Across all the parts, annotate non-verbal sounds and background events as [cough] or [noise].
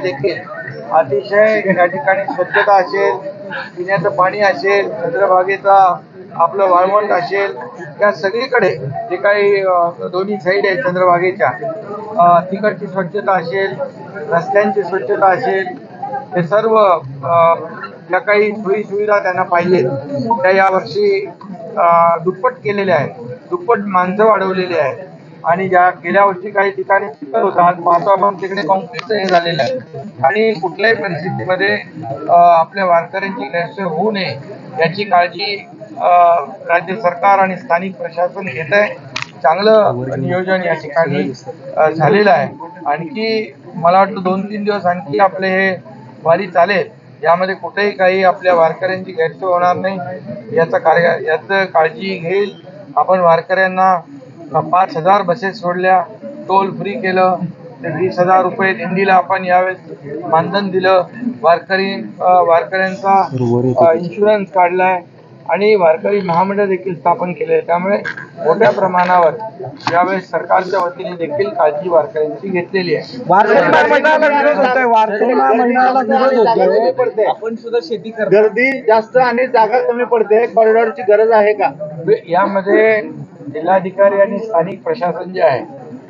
देखील अतिशय या ठिकाणी स्वच्छता असेल पिण्याचं पाणी असेल चंद्रभागेचा आपलं वाळवंट असेल या सगळीकडे जे काही दोन्ही साईड आहेत चंद्रभागेच्या तिकडची स्वच्छता असेल रस्त्यांची स्वच्छता असेल हे सर्व अ, ज्या काही सोयीसुविधा त्यांना पाहिजेत त्या यावर्षी दुप्पट केलेल्या आहेत दुप्पट माणसं वाढवलेली आहेत. आणि ज्या गेल्या वर्षी काही ठिकाणी चिखल होता आज पाहतो आपण तिकडे कॉन्क्रीटचं हे झालेलं आहे. आणि कुठल्याही परिस्थितीमध्ये आपल्या वारकऱ्यांची गैरसोय होऊ नये याची काळजी राज्य सरकार आणि स्थानिक प्रशासन घेत आहे. चांगलं नियोजन या ठिकाणी झालेलं आहे. आणखी मला वाटतं दोन तीन दिवस आणखी आपले हे वारी चालेल. यामध्ये कुठेही काही आपल्या वारकऱ्यांची गैरसोय होणार नाही. याचा कार्य याचं काळजी घेईल. आपण वारकऱ्यांना पाच हजार बसेस सोडल्या टोल फ्री केलं ते वीस हजार रुपये दिंडीला आपण यावेळेस मानधन दिलं. वारकरी वारकऱ्यांचा इन्शुरन्स काढलाय आणि वारकरी महामंडळ देखील स्थापन केले त्यामुळे मोठ्या प्रमाणावर यावेळेस सरकारच्या वतीने देखील काळजी वारकऱ्यांची घेतलेली आहे. वारकरी गर्दी जास्त आणि जागा कमी पडते. कॉरिडॉरची गरज आहे का? यामध्ये जिल्हाधिकारी आणि स्थानिक प्रशासन जे आहे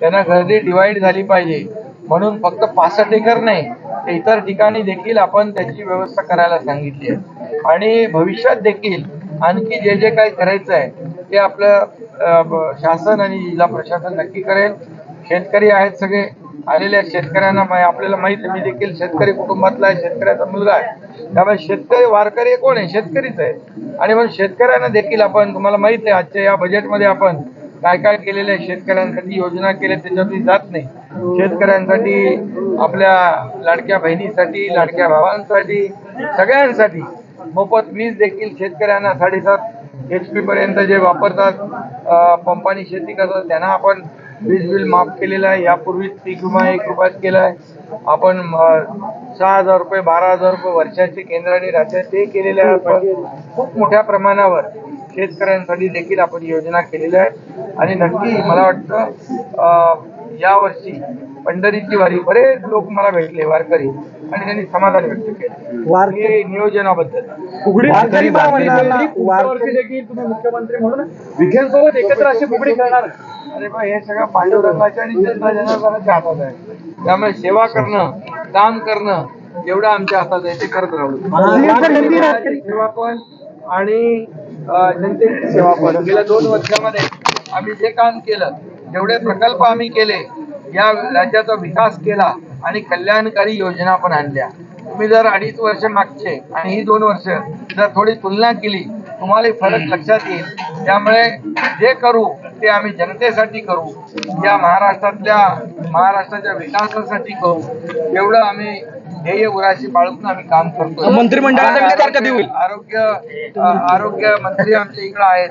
त्यांना गर्दी डिवाईड झाली पाहिजे. म्हणून फक्त पासष्ट एकर नाही इतर ठिकाणी देखील आपण त्याची व्यवस्था करायला सांगितली आहे. आणि भविष्यात देखील आणखी जे जे काही करायचं आहे ते आपलं शासन आणि जिल्हा प्रशासन नक्की करेल. शेतकरी आहेत सगळे आलेल्या शेतकऱ्यांना आपल्याला माहीत मी देखील शेतकरी कुटुंबातला आहे शेतकऱ्याचा मुलगा आहे. त्यामुळे शेतकरी वारकरी कोण आहे? शेतकरीच आहे. आणि म्हणून शेतकऱ्यांना देखील आपण तुम्हाला माहीत आहे आजच्या या बजेटमध्ये आपण काय काय केलेलं आहे? शेतकऱ्यांसाठी योजना केल्या त्याच्यातून जात नाही. शेतकऱ्यांसाठी आपल्या लाडक्या बहिणीसाठी लाडक्या भावांसाठी सगळ्यांसाठी मोफत वीज देखील शेतकऱ्यांना साडेसात एच पी पर्यंत जे वापरतात पंपानी शेती करतात त्यांना आपण वीज बिल माफ केलेलं आहे. यापूर्वी पीक विमा एक रुपयात केला आहे. आपण सहा हजार रुपये बारा हजार रुपये वर्षाचे केंद्राने राज्यात ते केलेले आहे. आपण खूप मोठ्या प्रमाणावर शेतकऱ्यांसाठी देखील आपण योजना केलेल्या आहेत. आणि नक्की मला वाटतं अ, यावर्षी पंढरीची वारी बरेच लोक मला भेटले वारकरी. आणि त्यांनी समाधान व्यक्त केलं. वारकरी नियोजनाबद्दल. वारकरी देखील तुम्ही मुख्यमंत्री म्हणून विखेंसोबत एकत्र अशी फुगडी करणार अरे बा हे सगळं पांडुरंगाच्या आणि जनता जनार्दनाच्या हातात आहे. त्यामुळे सेवा करणं काम करणं एवढं आमच्या हातात आहे ते करत राहू सेवा पण आणि जनतेची सेवा पण. गेल्या दोन वर्षामध्ये आम्ही जे काम केलं जेवढे प्रकल्प आम्ही केले या राज्याचा विकास केला आणि कल्याणकारी योजना पण आणल्या. तुम्ही जर अडीच वर्ष मागचे आणि ही दोन वर्ष जर थोडी तुलना केली तुम्हाला फरक लक्षात येईल. त्यामुळे जे करू ते आम्ही जनतेसाठी करू या महाराष्ट्रातल्या महाराष्ट्राच्या विकासासाठी करू. एवढं आम्ही ध्येय उराशी बाळगून आम्ही काम करतो मंत्रिमंडळाचा विस्तार कधी होईल? आरोग्य आरोग्य मंत्री आमच्या इकडे आहेत.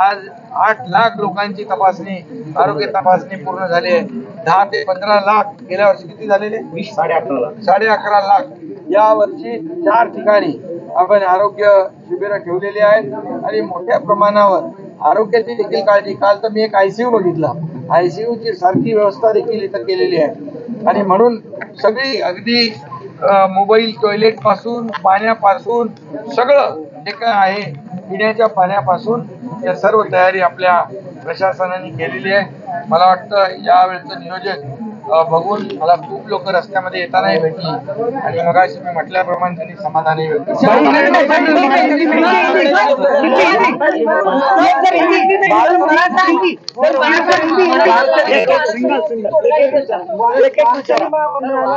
आज आठ लाख लोकांची तपासणी आरोग्य तपासणी पूर्ण झाली आहे. दहा ते पंधरा लाख गेल्या वर्षी किती झालेले? वीस साडे अकरा लाख. साडे अकरा लाख. या वर्षी चार ठिकाणी आपण आरोग्य शिबिरं ठेवलेली आहेत आणि मोठ्या प्रमाणावर आरोग्याची देखील काळजी. काल तर मी एक आयसीयू बघितला. आयसीयू ची सारखी व्यवस्था देखील इथं केलेली आहे. आणि म्हणून सगळी अगदी मोबाईल टॉयलेटपासून पाण्यापासून सगळं जे काय आहे पिण्याच्या पाण्यापासून या सर्व तयारी आपल्या प्रशासनाने केलेली आहे. मला वाटतं यावेळेचं नियोजन बघून मला खूप लोक रस्त्यामध्ये येतानाही भेटली आणि मग मी म्हटल्याप्रमाणे त्यांनी समाधानही व्यक्त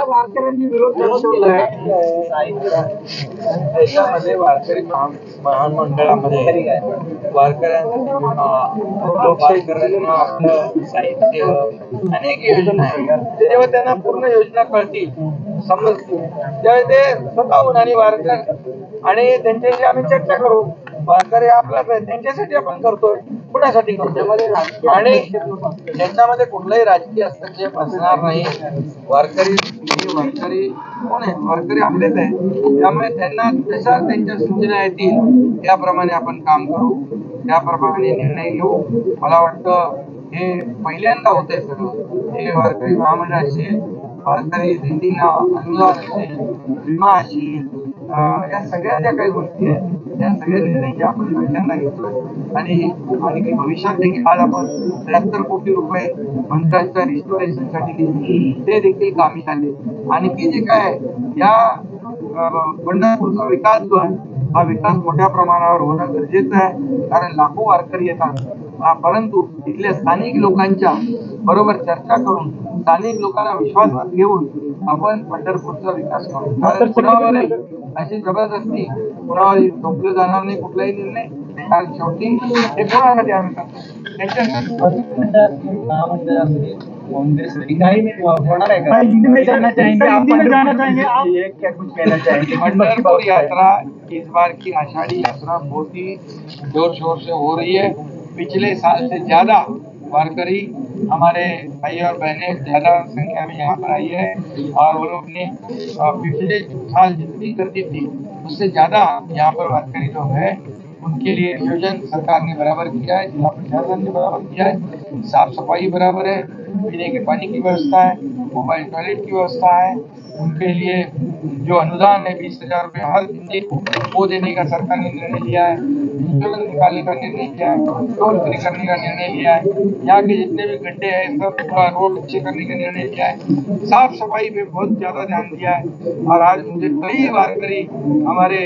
वारकऱ्यांनी विरोध दर्शवलाय. देशामध्ये वारकरी महा- महामंडळामध्ये वारकऱ्यांसाठी वारकऱ्यांना आपलं साहित्य अनेक योजना आहेत जेव्हा त्यांना पूर्ण योजना कळतील समजतील त्यावेळी ते स्वतःहून आणि वारकर आणि त्यांच्याशी आम्ही चर्चा करू वारकरी आपलाच आहे त्यांच्यासाठी आपण करतोय कुणासाठी आणि त्यांच्यामध्ये कुठलाही राजकीय हस्तक्षेप असणार नाही. वारकरी वारकरी कोण आहे? वारकरी आपलेच आहे त्यामुळे त्यांना जशा त्यांच्या सूचना येतील त्याप्रमाणे आपण काम करू. त्याप्रमाणे निर्णय घेऊ. मला वाटतं हे पहिल्यांदा होत आहे सगळं. हे वारकरी महामंडळ असेल वारकरी दिंडीना अनुदान असेल विमा असेल या सगळ्या ज्या काही गोष्टी आहेत त्या सगळ्या निर्णय आपण पहिल्यांदा घेतोय आणि आणि काही भविष्यात देखील आज आपण त्र्याहत्तर कोटी रुपये मंत्र्यांच्या रिस्टोरेशनसाठी दिले ते देखील कामी आले. आणि की जे काय या पंढरपूरचा विकास जो आहे हा विकास मोठ्या प्रमाणावर होणं गरजेचं आहे. कारण लाखो वारकरी येतात. परंतु इथल्या स्थानिक लोकांच्या बरोबर चर्चा करून स्थानिक लोकांना विश्वासात घेऊन आपण पंढरपूरचा विकास करू. कारण कुणावरही अशी जबरदस्ती कुणावरही थोपलं जाणार नाही कुठलाही निर्णय. कारण शेवटी हे कोणासाठी आम्ही करतो? त्यांच्यासाठी भाई, हिंदी में जाना चाहेंगे हिंदी में जाना चाहेंगे आप क्या कुछ कहना चाहेंगे? [laughs] पंढरपुर यात्रा इस बार की आषाढ़ी यात्रा बहुत ही ज़ोर शोर से हो रही है। पिछले साल से ज़्यादा वारकरी हमारे भाई और बहनें ज़्यादा संख्या में यहाँ पर आई है और वो लोग ने पिछले साल जितनी करती थी उससे ज़्यादा यहाँ पर वारकरी जो है। उनके लिए नियोजन सरकार ने बराबर किया है, जिला प्रशासन ने बराबर किया है, साफ़ सफ़ाई बराबर है, पीने के पानी की व्यवस्था है, मोबाइल टॉयलेट की व्यवस्था है, उनके लिए जो अनुदान है बीस हज़ार रुपये हर दिन को वो देने का सरकार ने निर्णय लिया है निकालने का निर्णय लिया है टोल फ्री करने का निर्णय लिया है, यहाँ के जितने भी गड्ढे हैं, सब पूरा रोड अच्छे करने का निर्णय लिया है, साफ़ सफ़ाई पे बहुत ज़्यादा ध्यान दिया है, और आज मुझे कई वारकरी हमारे